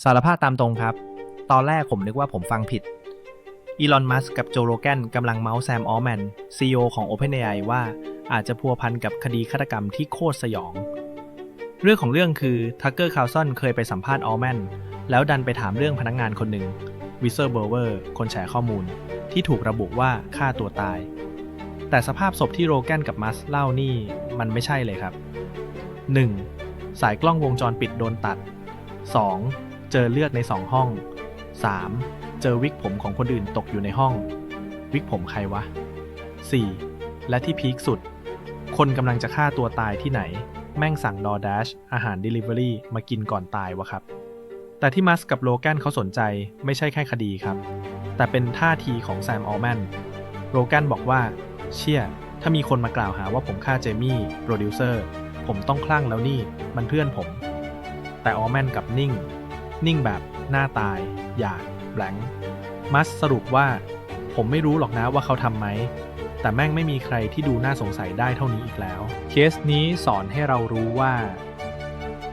สารภาพตามตรงครับ ตอนแรกผมนึกว่าผมฟังผิด อีลอน มัสก์กับโจโรแกนกำลังเมาส์แซม ออแมน CEO ของ OpenAI ว่าอาจจะพัวพันกับคดีฆาตกรรมที่โคตรสยอง เรื่องของเรื่องคือ ทักเกอร์คาวซอนเคยไปสัมภาษณ์ ออแมนแล้วดันไปถามเรื่องพนักงงานคนหนึ่งวิเซอร์เบอร์เวอร์คนแชร์ข้อมูล ที่ถูกระบุว่าฆ่าตัวตาย แต่สภาพศพที่โรแกนกับมัสเล่านี่มันไม่ใช่เลยครับ 1. สายกล้องวงจรปิดโดนตัด 2. เจอเลือดในสองห้อง 3. เจอวิกผมของคนอื่นตกอยู่ในห้อง วิกผมใครวะ 4. และที่พีคสุด คนกำลังจะฆ่าตัวตายที่ไหน แม่งสั่งดอ d ด s h อาหาร Delivery มากินก่อนตายวะครับ แต่ที่มัสกับโลแกนเขาสนใจไม่ใช่แค่คดีครับ แต่เป็นท่าทีของแซมออลแมนโรแกนบอกว่า เชี่ย ถ้ามีคนมากล่าวหาว่าผมฆ่าเจมี่โปรดิวเซอร์ผมต้องคลั่งแล้วนี่มันเพื่อนผม แต่ออลแมนกับนิ่ง นิ่งแบบหน้าตายหยาดแบงค์มัสสรุปว่า ผมไม่รู้หรอกนะว่าเขาทำไหม แต่แม่งไม่มีใครที่ดูน่าสงสัยได้เท่านี้อีกแล้ว เคสนี้สอนให้เรารู้ว่า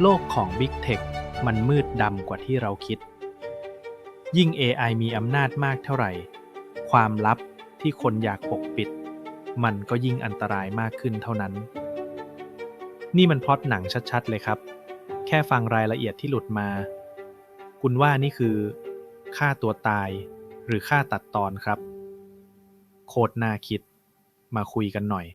โลกของ Big Tech มันมืดดำกว่าที่เราคิด ยิ่ง AI มีอำนาจมากเท่าไหร่ ความลับที่คนอยากปกปิด มันก็ยิ่งอันตรายมากขึ้นเท่านั้น นี่มันพล็อตหนังชัดๆเลยครับ แค่ฟังรายละเอียดที่หลุดมา คุณว่านี่คือฆ่าตัวตายหรือฆ่าตัดตอนครับ โคตรน่าคิด มาคุยกันหน่อย